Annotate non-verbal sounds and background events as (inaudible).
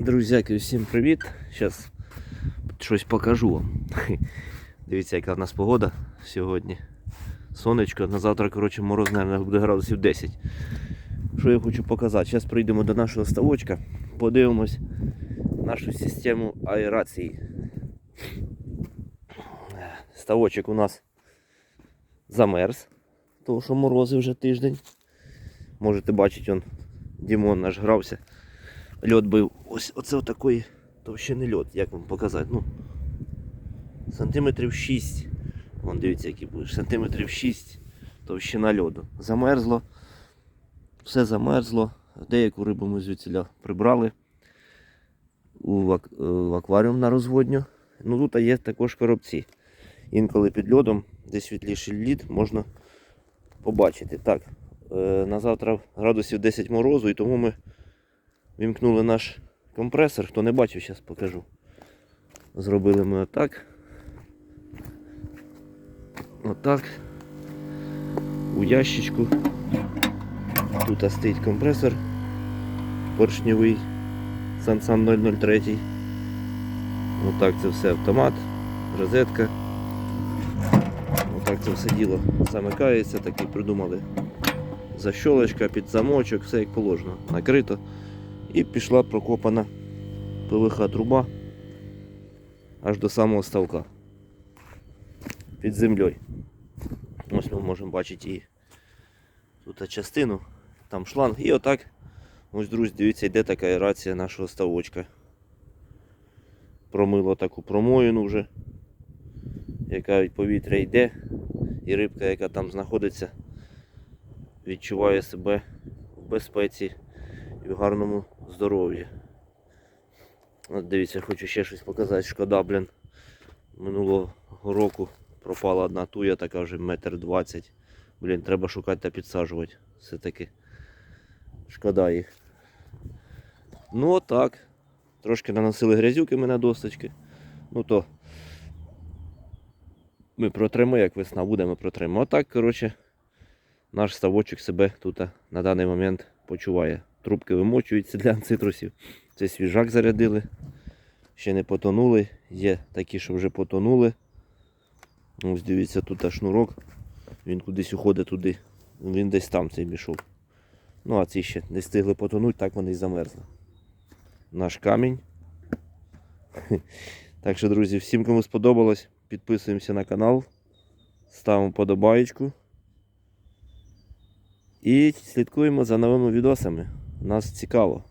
Друзяки, всім привіт! Зараз щось покажу вам. (laughs) Дивіться, яка в нас погода сьогодні. Сонечко, на завтра, коротше, мороз, мабуть, буде градусів 10. Що я хочу показати? Зараз прийдемо до нашого ставочка, подивимось нашу систему аерації. Ставочок у нас замерз, тому що морози вже тиждень. Можете бачити, он Дімон наш грався. Льот бив ось оце отакої товщини льот, як вам показати. Ну, сантиметрів 6. Вон дивіться, які будеш. Сантиметрів 6 товщина льоду. Замерзло. Все замерзло. Деяку рибу ми звідсіля прибрали у е, акваріум на розводню. Ну тут є також коробці. Інколи під льодом, де світліший лід, можна побачити. Так, е, на завтра градусів 10 морозу, і тому ми Вімкнули наш компресор. Хто не бачив, зараз покажу. Зробили ми отак. Отак. У ящичку. Тут стоїть компресор поршневий Sansan 003. Отак це все автомат, розетка. Отак це все діло замикається, так і придумали. Защолочка під замочок, все як положено. Накрито. І пішла прокопана ПВХ труба аж до самого ставка під землею. Ось ми можемо бачити її тут частину, там шланг. І отак, ось, друзі, дивіться, йде така аерація нашого ставочка. Промило таку промоїну вже, яка від повітря йде, і рибка, яка там знаходиться, відчуває себе в безпеці і в гарному здоров'ї. От дивіться, хочу ще щось показати. Шкода, блін. Минулого року пропала одна туя, така вже метр двадцять. Блін, треба шукати та підсаджувати. Все-таки шкода їх. Ну отак. Трошки наносили грязюки ми на досточки. Ну то ми протримо, як весна буде, ми протримо. Отак, коротше, наш ставочок себе тут на даний момент почуває. Трубки вимочуються для цитрусів. Це свіжак зарядили. Ще не потонули. Є такі, що вже потонули. Ось дивіться, тут шнурок. Він кудись уходить туди. Він десь там цей мішок. Ну, а ці ще не встигли потонути, так вони і замерзли. Наш камінь. (laughs) Так що, друзі, всім, кому сподобалось, підписуємося на канал, ставимо подобаєчку. І слідкуємо за новими відосами. Нас цікаво.